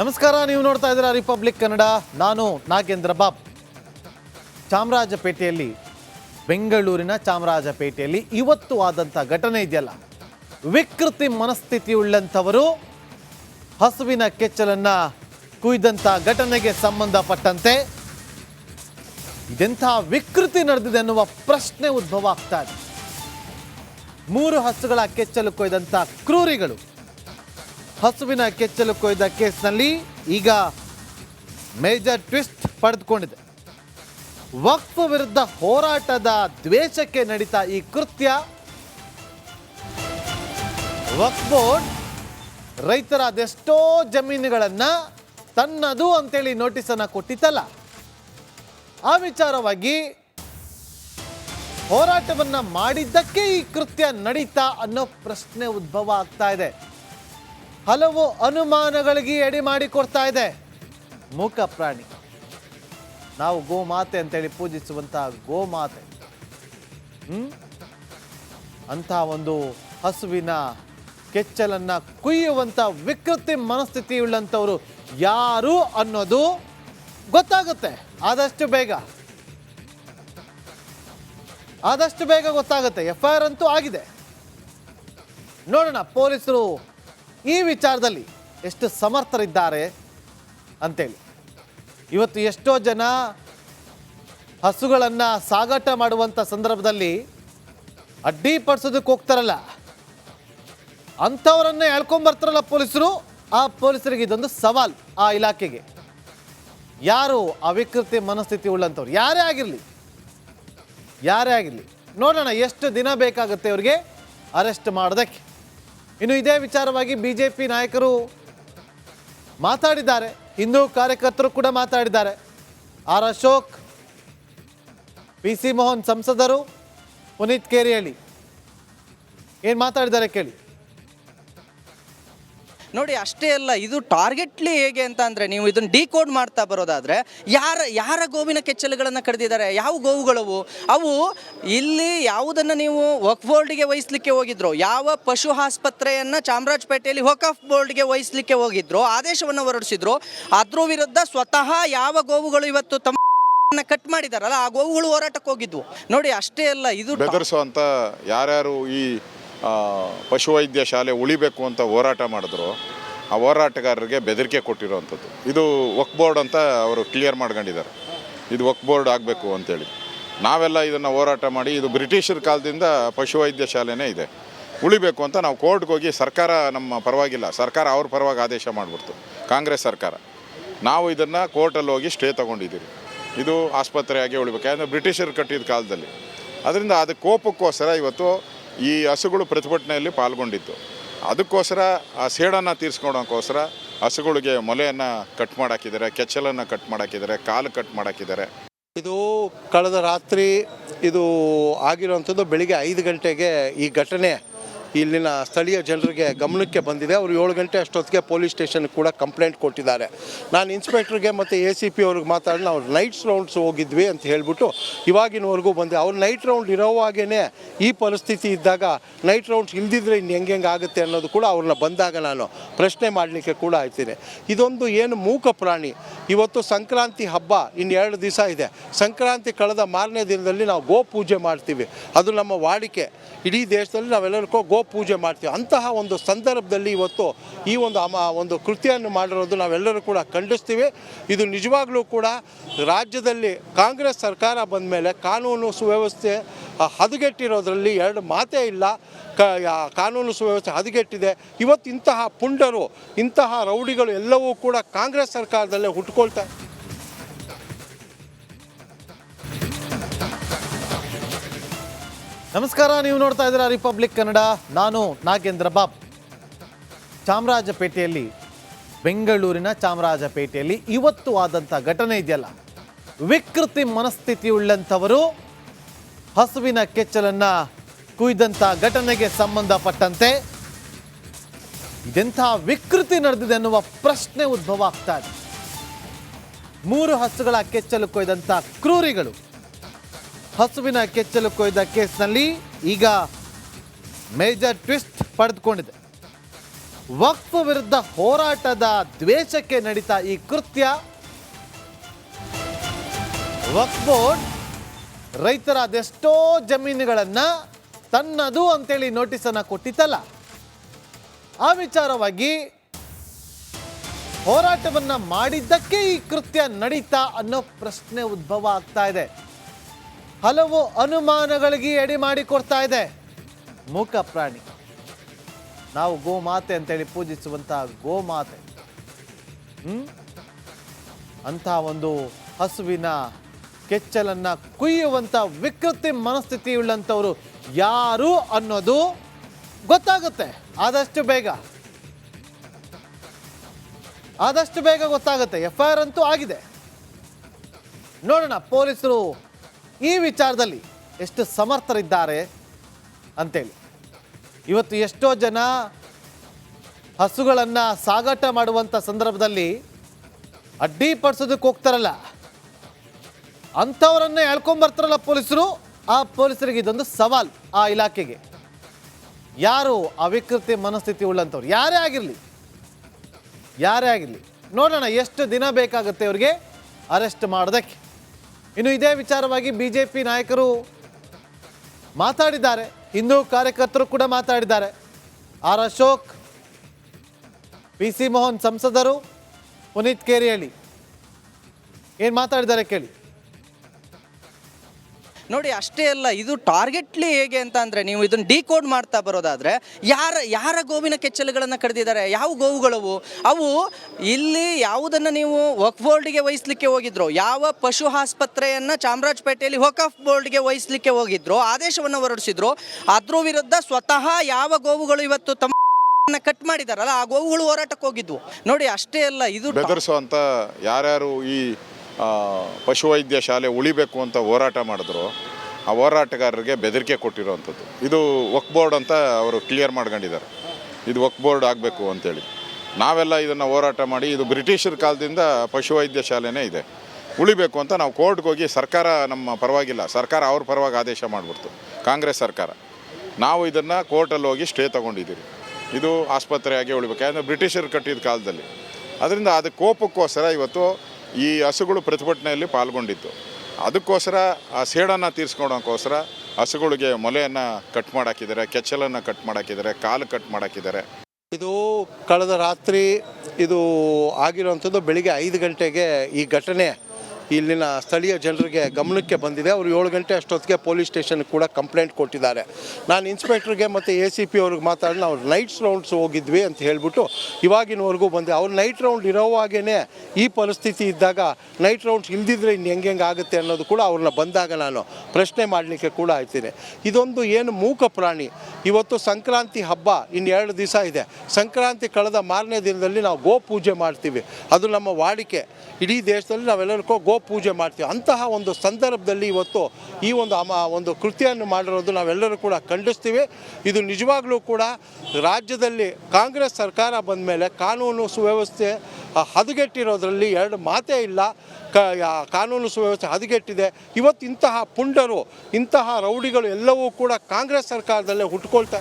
ನಮಸ್ಕಾರ, ನೀವು ನೋಡ್ತಾ ಇದ್ದೀರಾ ರಿಪಬ್ಲಿಕ್ ಕನ್ನಡ ನಾನು ನಾಗೇಂದ್ರ ಬಾಬ್. ಚಾಮರಾಜಪೇಟೆಯಲ್ಲಿ, ಬೆಂಗಳೂರಿನ ಚಾಮರಾಜಪೇಟೆಯಲ್ಲಿ ಇವತ್ತು ಆದಂಥ ಘಟನೆ ಇದೆಯಲ್ಲ? ವಿಕೃತಿ ಮನಸ್ಥಿತಿ ಉಳ್ಳಂಥವರು ಹಸುವಿನ ಕೆಚ್ಚಲನ್ನು ಕುಯ್ದಂಥ ಘಟನೆಗೆ ಸಂಬಂಧಪಟ್ಟಂತೆ ಇದೆಂಥ ವಿಕೃತಿ ನಡೆದಿದೆ ಅನ್ನುವ ಪ್ರಶ್ನೆ ಉದ್ಭವ ಆಗ್ತಾ ಇದೆ. ಮೂರು ಹಸುಗಳ ಕೆಚ್ಚಲು ಕೊಯ್ದಂಥ ಕ್ರೂರಿಗಳು ಹಸುವಿನ ಕೆಚ್ಚಲು ಕೊಯ್ದ ಕೇಸ್ನಲ್ಲಿ ಈಗ ಮೇಜರ್ ಟ್ವಿಸ್ಟ್ ಪಡೆದುಕೊಂಡಿದೆ. ವಕ್ಫ್ ವಿರುದ್ಧ ಹೋರಾಟದ ದ್ವೇಷಕ್ಕೆ ನಡೀತಾ ಈ ಕೃತ್ಯ. ವಕ್ಫ್ ಬೋರ್ಡ್ ರೈತರ ಅದೆಷ್ಟೋ ಜಮೀನುಗಳನ್ನು ತನ್ನದು ಅಂತೇಳಿ ನೋಟಿಸನ್ನು ಕೊಟ್ಟಿತ್ತಲ್ಲ. ಆ ವಿಚಾರವಾಗಿ ಹೋರಾಟವನ್ನ ಮಾಡಿದ್ದಕ್ಕೆ ಈ ಕೃತ್ಯ ನಡೀತಾ ಅನ್ನೋ ಪ್ರಶ್ನೆ ಉದ್ಭವ ಆಗ್ತಾ ಇದೆ. ಹಲವು ಅನುಮಾನಗಳಿಗೆ ಎಡೆ ಮಾಡಿಕೊಡ್ತಾ ಇದೆ. ಮೂಕ ಪ್ರಾಣಿ. ನಾವು ಗೋಮಾತೆ ಅಂತೇಳಿ ಪೂಜಿಸುವಂತಹ ಗೋಮಾತೆ. ಹ್ಮ್? ಅಂತ ಒಂದು ಹಸುವಿನ ಕೆಚ್ಚಲನ್ನ ಕುಯ್ಯುವಂತ ವಿಕೃತಿ ಮನಸ್ಥಿತಿ ಉಳ್ಳಂಥವ್ರು ಯಾರು ಅನ್ನೋದು ಗೊತ್ತಾಗುತ್ತೆ. ಆದಷ್ಟು ಬೇಗ. ಆದಷ್ಟು ಬೇಗ ಗೊತ್ತಾಗುತ್ತೆ. ಎಫ್ ಆರ್ ಅಂತೂ ಆಗಿದೆ. ನೋಡೋಣ, ಪೊಲೀಸರು ಈ ವಿಚಾರದಲ್ಲಿ ಎಷ್ಟು ಸಮರ್ಥರಿದ್ದಾರೆ ಅಂತೇಳಿ. ಇವತ್ತು ಎಷ್ಟೋ ಜನ ಹಸುಗಳನ್ನು ಸಾಗಾಟ ಮಾಡುವಂಥ ಸಂದರ್ಭದಲ್ಲಿ ಅಡ್ಡಿಪಡಿಸೋದಕ್ಕೆ ಹೋಗ್ತಾರಲ್ಲ, ಅಂಥವರನ್ನೇ ಹೇಳ್ಕೊಂಬರ್ತಾರಲ್ಲ ಪೊಲೀಸರು. ಆ ಪೊಲೀಸರಿಗೆ ಇದೊಂದು ಸವಾಲ್ ಆ ಇಲಾಖೆಗೆ. ಯಾರು ಅವಿಕೃತಿ ಮನಸ್ಥಿತಿ ಉಳ್ಳಂಥವ್ರು? ಯಾರೇ ಆಗಿರಲಿ ಯಾರೇ ಆಗಿರಲಿ, ನೋಡೋಣ ಎಷ್ಟು ದಿನ ಬೇಕಾಗುತ್ತೆ ಅವ್ರಿಗೆ ಅರೆಸ್ಟ್ ಮಾಡೋದಕ್ಕೆ. ಇನ್ನು ಇದೇ ವಿಚಾರವಾಗಿ ಬಿಜೆಪಿ ನಾಯಕರು ಮಾತಾಡಿದ್ದಾರೆ. ಹಿಂದೂ ಕಾರ್ಯಕರ್ತರು ಕೂಡ ಮಾತಾಡಿದ್ದಾರೆ. R Ashok, P C Mohan ಸಂಸದರು, ಪುನೀತ್ ಕೇರಿಹಳ್ಳಿ ಏನು ಮಾತಾಡಿದ್ದಾರೆ ಕೇಳಿ. ನೋಡಿ, ಅಷ್ಟೇ ಅಲ್ಲ, ಇದು ಟಾರ್ಗೆಟ್ಲಿ ಹೇಗೆ ಅಂತ ಅಂದರೆ ನೀವು ಇದನ್ನು ಡಿಕೋಡ್ ಮಾಡ್ತಾ ಬರೋದಾದರೆ ಯಾರ ಯಾರ ಗೋವಿನ ಕೆಚ್ಚಲುಗಳನ್ನು ಕಡ್ದಿದ್ದಾರೆ? ಯಾವ ಗೋವುಗಳವು? ಅವು ಇಲ್ಲಿ ಯಾವುದನ್ನು ನೀವು ವಕ್ ಬೋರ್ಡ್ಗೆ ವಹಿಸ್ಲಿಕ್ಕೆ ಹೋಗಿದ್ರು, ಯಾವ ಪಶು ಆಸ್ಪತ್ರೆಯನ್ನು ಚಾಮರಾಜಪೇಟೆಯಲ್ಲಿ ವಕಫ್ ಬೋರ್ಡ್ಗೆ ವಹಿಸ್ಲಿಕ್ಕೆ ಹೋಗಿದ್ರು, ಆದೇಶವನ್ನು ಹೊರಡಿಸಿದ್ರು, ಅದ್ರ ವಿರುದ್ಧ ಸ್ವತಃ ಯಾವ ಗೋವುಗಳು ಇವತ್ತು ತಮ್ಮ ಕಟ್ ಮಾಡಿದಾರಲ್ಲ, ಆ ಗೋವುಗಳು ಹೋರಾಟಕ್ಕೆ ಹೋಗಿದ್ವು. ನೋಡಿ, ಅಷ್ಟೇ ಅಲ್ಲ, ಇದು ಬೆದರಿಸುವಂತ ಯಾರ್ಯಾರು ಈ ಪಶುವೈದ್ಯ ಶಾಲೆ ಉಳಿಬೇಕು ಅಂತ ಹೋರಾಟ ಮಾಡಿದ್ರು. ಆ ಹೋರಾಟಗಾರರಿಗೆ ಬೆದರಿಕೆ ಕೊಟ್ಟಿರುವಂಥದ್ದು. ಇದು ವಕ್ ಬೋರ್ಡ್ ಅಂತ ಅವರು ಕ್ಲಿಯರ್ ಮಾಡ್ಕೊಂಡಿದ್ದಾರೆ. ಇದು ವಕ್ ಬೋರ್ಡ್ ಆಗಬೇಕು ಅಂತೇಳಿ. ನಾವೆಲ್ಲ ಇದನ್ನು ಹೋರಾಟ ಮಾಡಿ, ಇದು ಬ್ರಿಟಿಷರ ಕಾಲದಿಂದ ಪಶುವೈದ್ಯ ಶಾಲೆನೇ ಇದೆ. ಉಳಿಬೇಕು ಅಂತ ನಾವು ಕೋರ್ಟ್ಗೆ ಹೋಗಿ ಸರ್ಕಾರ ನಮ್ಮ ಪರವಾಗಿಲ್ಲ, ಸರ್ಕಾರ ಅವ್ರ ಪರವಾಗಿ ಆದೇಶ ಮಾಡಿಬಿಡ್ತು, ಕಾಂಗ್ರೆಸ್ ಸರ್ಕಾರ. ನಾವು ಇದನ್ನು ಕೋರ್ಟಲ್ಲಿ ಹೋಗಿ ಸ್ಟೇ ತೊಗೊಂಡಿದ್ದೀವಿ ಇದು ಆಸ್ಪತ್ರೆಯಾಗಿ ಉಳಿಬೇಕು, ಯಾಕಂದರೆ ಬ್ರಿಟಿಷರು ಕಟ್ಟಿದ ಕಾಲದಲ್ಲಿ. ಅದರಿಂದ ಅದು ಕೋಪಕ್ಕೋಸ್ಕರ ಇವತ್ತು ಈ ಹಸುಗಳು ಪ್ರತಿಭಟನೆಯಲ್ಲಿ ಪಾಲ್ಗೊಂಡಿತ್ತು ಅದಕ್ಕೋಸ್ಕರ ಆ ಸೇಡನ್ನು ತೀರಿಸ್ಕೊಳೋಕ್ಕೋಸ್ಕರ ಹಸುಗಳಿಗೆ ಮೊಲೆಯನ್ನು ಕಟ್ ಮಾಡಾಕಿದ್ದಾರೆ, ಕೆಚ್ಚಲನ್ನು ಕಟ್ ಮಾಡಾಕಿದ್ದಾರೆ, ಕಾಲು ಕಟ್ ಮಾಡಾಕಿದ್ದಾರೆ. ಇದು ಕಳೆದ ರಾತ್ರಿ ಇದು ಆಗಿರುವಂಥದ್ದು ಬೆಳಿಗ್ಗೆ ಐದು ಗಂಟೆಗೆ ಈ ಘಟನೆ ಇಲ್ಲಿನ ಸ್ಥಳೀಯ ಜನರಿಗೆ ಗಮನಕ್ಕೆ ಬಂದಿದೆ. ಅವರು ಏಳು ಗಂಟೆ ಅಷ್ಟೊತ್ತಿಗೆ ಪೊಲೀಸ್ ಸ್ಟೇಷನ್ ಕೂಡ ಕಂಪ್ಲೇಂಟ್ ಕೊಟ್ಟಿದ್ದಾರೆ. ನಾನು ಇನ್ಸ್ಪೆಕ್ಟ್ರಿಗೆ ಮತ್ತು ಎ ಸಿ ಪಿ ಅವ್ರಿಗೆ ಮಾತಾಡಿ ನಾವು ನೈಟ್ಸ್ ರೌಂಡ್ಸ್ ಹೋಗಿದ್ವಿ ಅಂತ ಹೇಳಿಬಿಟ್ಟು ಇವಾಗಿನವರೆಗೂ ಬಂದೆ. ಅವ್ರು ನೈಟ್ ರೌಂಡ್ ಇರೋವಾಗೇ ಈ ಪರಿಸ್ಥಿತಿ ಇದ್ದಾಗ ನೈಟ್ ರೌಂಡ್ಸ್ ಇಲ್ದಿದ್ರೆ ಇನ್ನು ಹೆಂಗೆ ಹೆಂಗೆ ಆಗುತ್ತೆ ಅನ್ನೋದು ಕೂಡ ಅವ್ರನ್ನ ಬಂದಾಗ ನಾನು ಪ್ರಶ್ನೆ ಮಾಡಲಿಕ್ಕೆ ಕೂಡ ಆಯ್ತೀನಿ ಇದೊಂದು ಏನು ಮೂಕ ಪ್ರಾಣಿ. ಇವತ್ತು ಸಂಕ್ರಾಂತಿ ಹಬ್ಬ ಇನ್ನು ಎರಡು ದಿವಸ ಇದೆ. ಸಂಕ್ರಾಂತಿ ಕಳೆದ ಮಾರನೇ ದಿನದಲ್ಲಿ ನಾವು ಗೋ ಪೂಜೆ ಮಾಡ್ತೀವಿ. ಅದು ನಮ್ಮ ವಾಡಿಕೆ. ಇಡೀ ದೇಶದಲ್ಲಿ ನಾವೆಲ್ಲರಿಗೂ ಗೋ ಪೂಜೆ ಮಾಡ್ತೀವಿ. ಅಂತಹ ಒಂದು ಸಂದರ್ಭದಲ್ಲಿ ಇವತ್ತು ಈ ಒಂದು ಅಮ ಒಂದು ಕೃತಿಯನ್ನು ಮಾಡಿರೋದು ನಾವೆಲ್ಲರೂ ಕೂಡ ಖಂಡಿಸ್ತೀವಿ. ಇದು ನಿಜವಾಗ್ಲೂ ಕೂಡ ರಾಜ್ಯದಲ್ಲಿ ಕಾಂಗ್ರೆಸ್ ಸರ್ಕಾರ ಬಂದ ಮೇಲೆ ಕಾನೂನು ಸುವ್ಯವಸ್ಥೆ ಹದಗೆಟ್ಟಿರೋದ್ರಲ್ಲಿ ಎರಡು ಮಾತೇ ಇಲ್ಲ. ಕಾನೂನು ಸುವ್ಯವಸ್ಥೆ ಹದಗೆಟ್ಟಿದೆ. ಇವತ್ತು ಇಂತಹ ಪುಂಡರು, ಇಂತಹ ರೌಡಿಗಳು ಎಲ್ಲವೂ ಕೂಡ ಕಾಂಗ್ರೆಸ್ ಸರ್ಕಾರದಲ್ಲೇ ಹುಟ್ಕೊಳ್ತಾ ನಮಸ್ಕಾರ, ನೀವು ನೋಡ್ತಾ ಇದ್ದೀರಾ ರಿಪಬ್ಲಿಕ್ ಕನ್ನಡ ನಾನು ನಾಗೇಂದ್ರ ಬಾಬ್. ಚಾಮರಾಜಪೇಟೆಯಲ್ಲಿ, ಬೆಂಗಳೂರಿನ ಚಾಮರಾಜಪೇಟೆಯಲ್ಲಿ ಇವತ್ತು ಆದಂಥ ಘಟನೆ ಇದೆಯಲ್ಲ? ವಿಕೃತಿ ಮನಸ್ಥಿತಿ ಉಳ್ಳಂಥವರು ಹಸುವಿನ ಕೆಚ್ಚಲನ್ನು ಕುಯ್ದಂಥ ಘಟನೆಗೆ ಸಂಬಂಧಪಟ್ಟಂತೆ ಇದೆಂಥ ವಿಕೃತಿ ನಡೆದಿದೆ ಎನ್ನುವ ಪ್ರಶ್ನೆ ಉದ್ಭವ ಆಗ್ತಾ ಇದೆ. ಮೂರು ಹಸುಗಳ ಕೆಚ್ಚಲು ಕೊಯ್ದಂಥ ಕ್ರೂರಿಗಳು ಹಸುವಿನ ಕೆಚ್ಚಲು ಕೊಯ್ದ ಕೇಸ್ನಲ್ಲಿ ಈಗ ಮೇಜರ್ ಟ್ವಿಸ್ಟ್ ಪಡೆದುಕೊಂಡಿದೆ. ವಕ್ಫ್ ವಿರುದ್ಧ ಹೋರಾಟದ ದ್ವೇಷಕ್ಕೆ ನಡೀತಾ ಈ ಕೃತ್ಯ. ವಕ್ಫ್ ಬೋರ್ಡ್ ರೈತರ ಅದೆಷ್ಟೋ ಜಮೀನುಗಳನ್ನು ತನ್ನದು ಅಂತೇಳಿ ನೋಟಿಸನ್ನು ಕೊಟ್ಟಿತ್ತಲ್ಲ. ಆ ವಿಚಾರವಾಗಿ ಹೋರಾಟವನ್ನ ಮಾಡಿದ್ದಕ್ಕೆ ಈ ಕೃತ್ಯ ನಡೀತಾ ಅನ್ನೋ ಪ್ರಶ್ನೆ ಉದ್ಭವ ಆಗ್ತಾ ಇದೆ. ಹಲವು ಅನುಮಾನಗಳಿಗೆ ಎಡೆ ಮಾಡಿಕೊಡ್ತಾ ಇದೆ. ಮೂಕ ಪ್ರಾಣಿ. ನಾವು ಗೋಮಾತೆ ಅಂತೇಳಿ ಪೂಜಿಸುವಂತಹ ಗೋಮಾತೆ. ಹ್ಮ್? ಅಂತ ಒಂದು ಹಸುವಿನ ಕೆಚ್ಚಲನ್ನ ಕುಯ್ಯುವಂತ ವಿಕೃತಿ ಮನಸ್ಥಿತಿ ಉಳ್ಳಂಥವ್ರು ಯಾರು ಅನ್ನೋದು ಗೊತ್ತಾಗುತ್ತೆ. ಆದಷ್ಟು ಬೇಗ. ಆದಷ್ಟು ಬೇಗ ಗೊತ್ತಾಗುತ್ತೆ. ಎಫ್ ಐ ಆರ್ ಅಂತೂ ಆಗಿದೆ. ನೋಡೋಣ, ಪೊಲೀಸರು ಈ ವಿಚಾರದಲ್ಲಿ ಎಷ್ಟು ಸಮರ್ಥರಿದ್ದಾರೆ ಅಂತೇಳಿ. ಇವತ್ತು ಎಷ್ಟೋ ಜನ ಹಸುಗಳನ್ನು ಸಾಗಾಟ ಮಾಡುವಂಥ ಸಂದರ್ಭದಲ್ಲಿ ಅಡ್ಡಿಪಡಿಸೋದಕ್ಕೆ ಹೋಗ್ತಾರಲ್ಲ, ಅಂಥವರನ್ನೇ ಹೇಳ್ಕೊಂಬರ್ತಾರಲ್ಲ ಪೊಲೀಸರು. ಆ ಪೊಲೀಸರಿಗೆ ಇದೊಂದು ಸವಾಲ್ ಆ ಇಲಾಖೆಗೆ. ಯಾರು ಅವಿಕೃತಿ ಮನಸ್ಥಿತಿ ಉಳ್ಳಂಥವ್ರು? ಯಾರೇ ಆಗಿರಲಿ ಯಾರೇ ಆಗಿರಲಿ, ನೋಡೋಣ ಎಷ್ಟು ದಿನ ಬೇಕಾಗುತ್ತೆ ಅವ್ರಿಗೆ ಅರೆಸ್ಟ್ ಮಾಡೋದಕ್ಕೆ. ಇನ್ನು ಇದೇ ವಿಚಾರವಾಗಿ ಬಿ ಜೆ ಪಿ ನಾಯಕರು ಮಾತಾಡಿದ್ದಾರೆ. ಹಿಂದೂ ಕಾರ್ಯಕರ್ತರು ಕೂಡ ಮಾತಾಡಿದ್ದಾರೆ. R Ashok, P C Mohan ಸಂಸದರು, ಪುನೀತ್ ಕೇರಿಹಳ್ಳಿ ಏನು ಮಾತಾಡಿದ್ದಾರೆ ಕೇಳಿ. ನೋಡಿ, ಅಷ್ಟೇ ಅಲ್ಲ, ಇದು ಟಾರ್ಗೆಟ್ಲಿ ಹೇಗೆ ಅಂತ ಅಂದರೆ ನೀವು ಇದನ್ನು ಡಿಕೋಡ್ ಮಾಡ್ತಾ ಬರೋದಾದ್ರೆ ಯಾರ ಯಾರ ಗೋವಿನ ಕೆಚ್ಚಲುಗಳನ್ನು ಕರೆದಿದ್ದಾರೆ ಯಾವ ಗೋವುಗಳವು? ಅವು ಇಲ್ಲಿ ಯಾವುದನ್ನು ನೀವು ವಕ್ ಬೋರ್ಡ್ಗೆ ವಹಿಸ್ಲಿಕ್ಕೆ ಹೋಗಿದ್ರು, ಯಾವ ಪಶು ಆಸ್ಪತ್ರೆಯನ್ನು ಚಾಮರಾಜಪೇಟೆಯಲ್ಲಿ ವಕಫ್ ಬೋರ್ಡ್ಗೆ ವಹಿಸ್ಲಿಕ್ಕೆ ಹೋಗಿದ್ರು, ಆದೇಶವನ್ನು ಹೊರಡಿಸಿದ್ರು, ಅದ್ರ ವಿರುದ್ಧ ಸ್ವತಃ ಯಾವ ಗೋವುಗಳು ಇವತ್ತು ತಮ್ಮ ಕಟ್ ಮಾಡಿದಾರಲ್ಲ, ಆ ಗೋವುಗಳು ಹೋರಾಟಕ್ಕೆ ಹೋಗಿದ್ವು. ನೋಡಿ, ಅಷ್ಟೇ ಅಲ್ಲ, ಇದು ಬೆದರಿಸುವಂತ ಯಾರ್ಯಾರು ಈ ಪಶುವೈದ್ಯ ಶಾಲೆ ಉಳಿಬೇಕು ಅಂತ ಹೋರಾಟ ಮಾಡಿದ್ರು. ಆ ಹೋರಾಟಗಾರರಿಗೆ ಬೆದರಿಕೆ ಕೊಟ್ಟಿರೋವಂಥದ್ದು. ಇದು ವಕ್ ಬೋರ್ಡ್ ಅಂತ ಅವರು ಕ್ಲಿಯರ್ ಮಾಡ್ಕೊಂಡಿದ್ದಾರೆ. ಇದು ವಕ್ ಬೋರ್ಡ್ ಆಗಬೇಕು ಅಂತೇಳಿ. ನಾವೆಲ್ಲ ಇದನ್ನು ಹೋರಾಟ ಮಾಡಿ, ಇದು ಬ್ರಿಟಿಷರ ಕಾಲದಿಂದ ಪಶುವೈದ್ಯ ಶಾಲೆನೇ ಇದೆ. ಉಳಿಬೇಕು ಅಂತ ನಾವು ಕೋರ್ಟ್ಗೆ ಹೋಗಿ ಸರ್ಕಾರ ನಮ್ಮ ಪರವಾಗಿಲ್ಲ. ಸರ್ಕಾರ ಅವ್ರ ಪರವಾಗಿ ಆದೇಶ ಮಾಡಿಬಿಡ್ತು. ಕಾಂಗ್ರೆಸ್ ಸರ್ಕಾರ. ನಾವು ಇದನ್ನು ಕೋರ್ಟಲ್ಲಿ ಹೋಗಿ ಸ್ಟೇ ತೊಗೊಂಡಿದ್ದೀರಿ. ಇದು ಆಸ್ಪತ್ರೆಯಾಗಿ ಉಳಿಬೇಕು. ಯಾಕಂದರೆ ಬ್ರಿಟಿಷರು ಕಟ್ಟಿದ ಕಾಲದಲ್ಲಿ. ಅದರಿಂದ ಅದು ಕೋಪಕ್ಕೋಸ್ಕರ ಇವತ್ತು ಈ ಹಸುಗಳು ಪ್ರತಿಭಟನೆಯಲ್ಲಿ ಪಾಲ್ಗೊಂಡಿತ್ತು ಅದಕ್ಕೋಸ್ಕರ ಆ ಸೇಡನ್ನು ತೀರಿಸ್ಕೊಳೋಕ್ಕೋಸ್ಕರ ಹಸುಗಳಿಗೆ ಮೊಲೆಯನ್ನು ಕಟ್ ಮಾಡಾಕಿದ್ದಾರೆ, ಕೆಚ್ಚಲನ್ನು ಕಟ್ ಮಾಡಾಕಿದ್ದಾರೆ, ಕಾಲು ಕಟ್ ಮಾಡಾಕಿದ್ದಾರೆ. ಇದು ಕಳೆದ ರಾತ್ರಿ ಇದು ಆಗಿರುವಂಥದ್ದು ಬೆಳಿಗ್ಗೆ ಐದು ಗಂಟೆಗೆ ಈ ಘಟನೆ ಇಲ್ಲಿನ ಸ್ಥಳೀಯ ಜನರಿಗೆ ಗಮನಕ್ಕೆ ಬಂದಿದೆ. ಅವರು ಏಳು ಗಂಟೆ ಅಷ್ಟೊತ್ತಿಗೆ ಪೊಲೀಸ್ ಸ್ಟೇಷನ್ ಕೂಡ ಕಂಪ್ಲೇಂಟ್ ಕೊಟ್ಟಿದ್ದಾರೆ. ನಾನು ಇನ್ಸ್ಪೆಕ್ಟ್ರಿಗೆ ಮತ್ತು ಎ ಸಿ ಪಿ ಅವ್ರಿಗೆ ಮಾತಾಡಿ ನಾವು ನೈಟ್ಸ್ ರೌಂಡ್ಸ್ ಹೋಗಿದ್ವಿ ಅಂತ ಹೇಳ್ಬಿಟ್ಟು ಇವಾಗಿನವರೆಗೂ ಬಂದೆ. ಅವ್ರು ನೈಟ್ ರೌಂಡ್ ಇರೋವಾಗೇ ಈ ಪರಿಸ್ಥಿತಿ ಇದ್ದಾಗ ನೈಟ್ ರೌಂಡ್ಸ್ ಇಲ್ದಿದ್ರೆ ಇನ್ನು ಹೆಂಗೆ ಹೆಂಗೆ ಆಗುತ್ತೆ ಅನ್ನೋದು ಕೂಡ ಅವ್ರನ್ನ ಬಂದಾಗ ನಾನು ಪ್ರಶ್ನೆ ಮಾಡಲಿಕ್ಕೆ ಕೂಡ ಆಯ್ತೀನಿ. ಇದೊಂದು ಏನು ಮೂಕ ಪ್ರಾಣಿ. ಇವತ್ತು ಸಂಕ್ರಾಂತಿ ಹಬ್ಬ ಇನ್ನು ಎರಡು ದಿವಸ ಇದೆ. ಸಂಕ್ರಾಂತಿ ಕಳೆದ ಮಾರನೇ ದಿನದಲ್ಲಿ ನಾವು ಗೋ ಪೂಜೆ ಮಾಡ್ತೀವಿ. ಅದು ನಮ್ಮ ವಾಡಿಕೆ. ಇಡೀ ದೇಶದಲ್ಲಿ ನಾವೆಲ್ಲರಿಗೂ ಗೋ ಪೂಜೆ ಮಾಡ್ತೀವಿ. ಅಂತಹ ಒಂದು ಸಂದರ್ಭದಲ್ಲಿ ಇವತ್ತು ಈ ಒಂದು ಅಮ, ಒಂದು ಕೃತಿಯನ್ನು ಮಾಡಿರೋದು ನಾವೆಲ್ಲರೂ ಕೂಡ ಖಂಡಿಸ್ತೀವಿ. ಇದು ನಿಜವಾಗ್ಲೂ ಕೂಡ ರಾಜ್ಯದಲ್ಲಿ ಕಾಂಗ್ರೆಸ್ ಸರ್ಕಾರ ಬಂದ ಮೇಲೆ ಕಾನೂನು ಸುವ್ಯವಸ್ಥೆ ಹದಗೆಟ್ಟಿರೋದ್ರಲ್ಲಿ ಎರಡು ಮಾತೇ ಇಲ್ಲ. ಕಾನೂನು ಸುವ್ಯವಸ್ಥೆ ಹದಗೆಟ್ಟಿದೆ. ಇವತ್ತು ಇಂತಹ ಪುಂಡರು, ಇಂತಹ ರೌಡಿಗಳು ಎಲ್ಲವೂ ಕೂಡ ಕಾಂಗ್ರೆಸ್ ಸರ್ಕಾರದಲ್ಲೇ ಹುಟ್ಕೊಳ್ತಾ